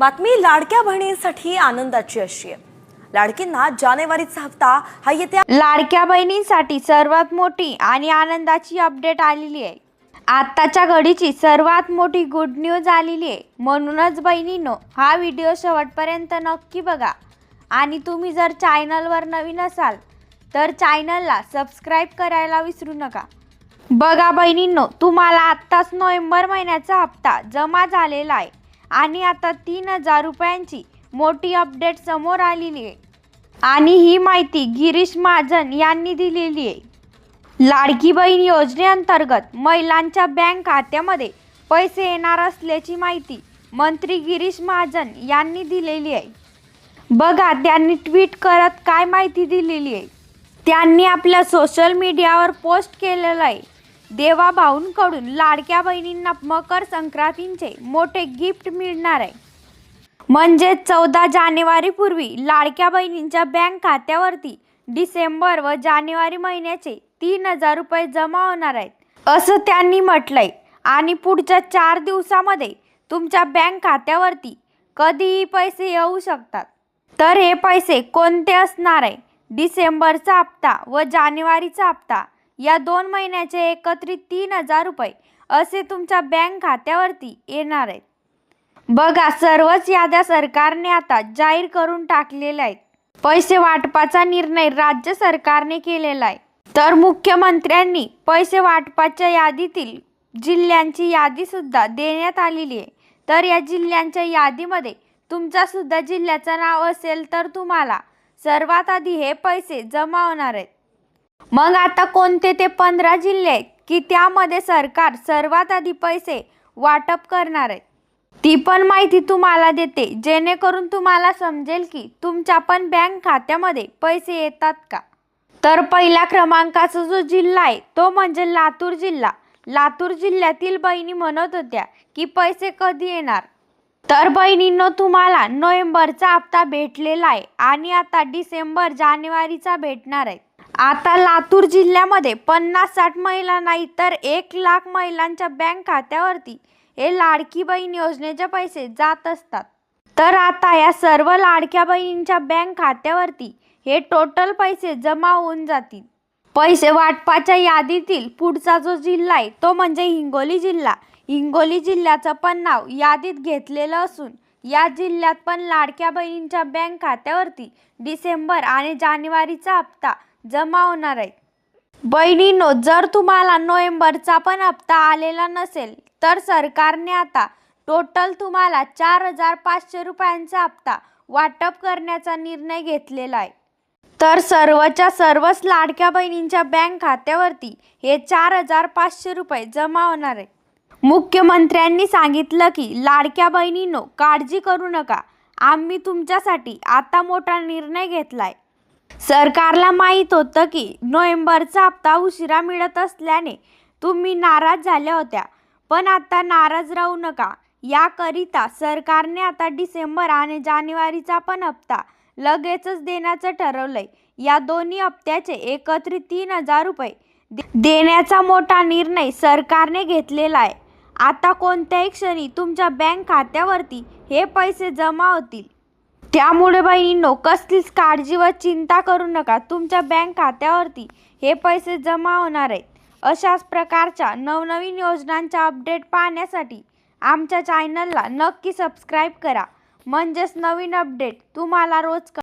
बातमी लाडक्या बहिणींसाठी आनंदाची अशी आहे. लाडकींना जानेवारीचा हप्ता हा येत्या लाडक्या बहिणींसाठी सर्वात मोठी आणि आनंदाची अपडेट आलेली आहे. आत्ताच्या घडीची सर्वात मोठी गुड न्यूज आलेली आहे. म्हणूनच बहिणींनो हा व्हिडिओ शेवटपर्यंत नक्की बघा. आणि तुम्ही जर चॅनलवर नवीन असाल तर चॅनलला सबस्क्राईब करायला विसरू नका. बघा बहिणींनो तुम्हाला आत्ताच नोव्हेंबर महिन्याचा हप्ता जमा झालेला आहे. आणि आता तीन हजार रुपयांची मोठी अपडेट समोर आलेली आहे. आणि ही माहिती गिरीश महाजन यांनी दिलेली आहे. लाडकी बहीण योजनेअंतर्गत महिलांच्या बँक खात्यामध्ये पैसे येणार असल्याची माहिती मंत्री गिरीश महाजन यांनी दिलेली आहे. बघा त्यांनी ट्विट करत काय माहिती दिलेली आहे. त्यांनी आपल्या सोशल मीडियावर पोस्ट केलेलं आहे. देवाभाऊंकडून लाडक्या बहिणींना मकर संक्रांतींचे मोठे गिफ्ट मिळणार आहे. म्हणजे चौदा जानेवारीपूर्वी लाडक्या बहिणींच्या बँक खात्यावरती डिसेंबर व जानेवारी महिन्याचे तीन हजार रुपये जमा होणार आहेत. असं त्यांनी म्हटलंय. आणि पुढच्या चार दिवसामध्ये तुमच्या बँक खात्यावरती कधीही पैसे येऊ शकतात. तर हे पैसे कोणते असणार आहे? डिसेंबरचा हप्ता व जानेवारीचा हप्ता या दोन महिन्याचे एकत्रित तीन हजार रुपये असे तुमच्या बँक खात्यावरती येणार आहेत. बघा सर्वच याद्या सरकारने आता जाहीर करून टाकलेल्या आहेत. पैसे वाटपाचा निर्णय राज्य सरकारने केलेला आहे. तर मुख्यमंत्र्यांनी पैसे वाटपाच्या यादीतील जिल्ह्यांची यादीसुद्धा देण्यात आलेली आहे. तर या जिल्ह्यांच्या यादीमध्ये तुमचासुद्धा जिल्ह्याचं नाव असेल तर तुम्हाला सर्वात आधी हे पैसे जमा होणार आहेत. मग आता कोणते ते पंधरा जिल्हे आहेत की त्यामध्ये सरकार सर्वात आधी पैसे वाटप करणार आहे? ती पण माहिती तुम्हाला देते. जेणेकरून तुम्हाला समजेल की तुमच्या पण बँक खात्यामध्ये पैसे येतात का? तर पहिल्या क्रमांकाचा जो जिल्हा आहे तो म्हणजे लातूर जिल्हा. लातूर जिल्ह्यातील बहिणी म्हणत होत्या की पैसे कधी येणार? तर बहिणींनो तुम्हाला नोव्हेंबरचा हप्ता भेटलेला आहे आणि आता डिसेंबर जानेवारीचा भेटणार आहे. आता लातूर जिल्ह्यामध्ये पन्नास साठ महिला नाही तर एक लाख महिलांच्या बँक खात्यावरती हे लाडकी बहीण योजनेचे पैसे जात असतात. तर आता या सर्व लाडक्या बहिणींच्या बँक खात्यावरती हे टोटल पैसे जमा होऊन जातील. पैसे वाटपाच्या यादीतील पुढचा जो जिल्हा आहे तो म्हणजे हिंगोली जिल्हा. हिंगोली जिल्ह्याचं पण नाव यादीत घेतलेलं असून या जिल्ह्यात पण लाडक्या बहिणींच्या बँक खात्यावरती डिसेंबर आणि जानेवारीचा हप्ता जमा होणार आहे. बहिणींनो जर तुम्हाला नोव्हेंबरचा पण हप्ता आलेला नसेल तर सरकारने आता टोटल तुम्हाला चार हजार पाचशे रुपयांचा हप्ता वाटप करण्याचा निर्णय घेतलेला आहे. तर सर्वच्या सर्वच लाडक्या बहिणींच्या बँक खात्यावरती हे चार हजार पाचशे रुपये जमा होणार आहे. मुख्यमंत्र्यांनी सांगितलं की लाडक्या बहिणींनो काळजी करू नका. आम्ही तुमच्यासाठी आता मोठा निर्णय घेतला आहे सरकारला माहीत होतं की नोव्हेंबरचा हप्ता उशिरा मिळत असल्याने तुम्ही नाराज झाल्या होत्या. पण आता नाराज राहू नका. याकरिता सरकारने आता डिसेंबर आणि जानेवारीचा पण हप्ता लगेचच देण्याचं ठरवलंय. या दोन्ही हप्त्याचे एकत्रित तीन हजार रुपये दे- देण्याचा मोठा निर्णय सरकारने घेतलेला आहे. आता कोणत्याही क्षणी तुमच्या बँक खात्यावरती हे पैसे जमा होतील. त्यामुळे बहिणींनो कसलीच काळजी व चिंता करू नका. तुमच्या बँक खात्यावरती हे पैसे जमा होणार आहेत. अशाच प्रकारच्या नवनवीन योजनांच्या अपडेट पाहण्यासाठी आमच्या चॅनलला नक्की सबस्क्राईब करा. म्हणजेच नवीन अपडेट तुम्हाला रोज क